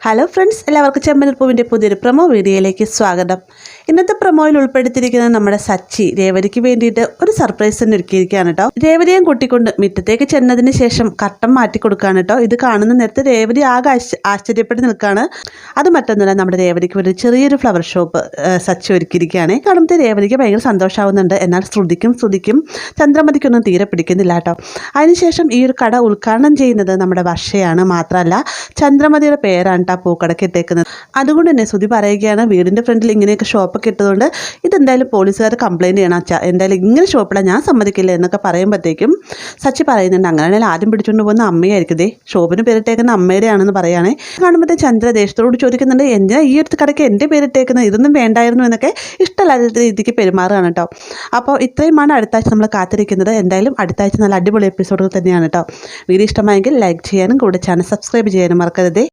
Hello friends എല്ലാവർക്കും ചെമ്പനപ്പൂവിന്റെ പുതിയൊരു promo വീഡിയോയിലേക്ക് സ്വാഗതം. ഇന്നത്തെ പ്രൊമോയിൽ ഉൾപ്പെടുത്തിയിരിക്കുന്നത് നമ്മുടെ സച്ചി രേവതിക്ക് വേണ്ടിയിട്ട് ഒരു സർപ്രൈസ് തന്നെ ഒരുക്കിയിരിക്കുകയാണ് കേട്ടോ. രേവതിയും കൂട്ടിക്കൊണ്ട് മുറ്റത്തേക്ക് ചെന്നതിന് ശേഷം കട്ടം മാറ്റി കൊടുക്കുകയാണ് കേട്ടോ. ഇത് കാണുന്ന നേരത്തെ രേവതി ആകെ ആശ്ച- ആശ്ചര്യപ്പെട്ട് നിൽക്കുകയാണ്. അത് മറ്റൊന്നുമല്ല നമ്മുടെ രേവതിക്ക് ഒരു ചെറിയൊരു ഫ്ലവർ ഷോപ്പ് സച്ചി ഒരുക്കിയിരിക്കുകയാണ്. കാണുമ്പോൾ രേവതിക്ക് ഭയങ്കര സന്തോഷമാവുന്നുണ്ട് എന്നാൽ ശ്രുതിക്കും ശ്രുതിക്കും ചന്ദ്രമതിക്കൊന്നും തീരെ പിടിക്കുന്നില്ല കേട്ടോ. അതിനുശേഷം ഈ ഒരു കട ഉദ്ഘാടനം ചെയ്യുന്നത് നമ്മുടെ വർഷയാണ് മാത്രമല്ല ചന്ദ്രമതിയുടെ പേരാണ് കേട്ടോ പൂക്കടക്കിട്ടേക്കുന്നത് അതുകൊണ്ട് തന്നെ ശ്രുതി പറയുകയാണ് വീടിന്റെ ഫ്രണ്ടിൽ ഇങ്ങനെയൊക്കെ ഷോപ്പൊക്കെ ഇട്ടതുകൊണ്ട് ഇതെന്തായാലും പോലീസുകാർ കംപ്ലയിന്റ് ചെയ്യണം. അച്ഛാ എന്തായാലും ഇങ്ങനെ ഷോപ്പിടാൻ ഞാൻ സമ്മതിക്കില്ല എന്നൊക്കെ പറയുമ്പോഴത്തേക്കും സച്ചി പറയുന്നുണ്ട് അങ്ങനെയാണെങ്കിൽ ആദ്യം പിടിച്ചുകൊണ്ട് പോകുന്ന അമ്മയായിരിക്കും. ദേ ഷോപ്പിന് പേരിട്ടേക്കുന്ന അമ്മയുടെയാണെന്ന് പറയുകയാണേ. കാണുമ്പോഴത്തെ ചന്ദ്ര ദേശത്തോട് ചോദിക്കുന്നുണ്ട് എന്തിനാ ഈ ഒരു കടയ്ക്ക് എന്റെ പേരിട്ടേക്കുന്നത്? ഇതൊന്നും വേണ്ടായിരുന്നു എന്നൊക്കെ ഇഷ്ടമല്ലാത്ത രീതിക്ക് പെരുമാറുകയാണ് കേട്ടോ അപ്പോൾ ഇത്രയുമാണ് അടുത്ത ആഴ്ച നമ്മൾ കാത്തിരിക്കുന്നത്. എന്തായാലും അടുത്ത ആഴ്ച നല്ല അടിപൊളി എപ്പിസോഡുകൾ തന്നെയാണ് കേട്ടോ വീഡിയോ ഇഷ്ടമായെങ്കിൽ ലൈക്ക് ചെയ്യാനും കൂടെ ചാനൽ സബ്സ്ക്രൈബ് ചെയ്യാനും മറക്കരുതേ.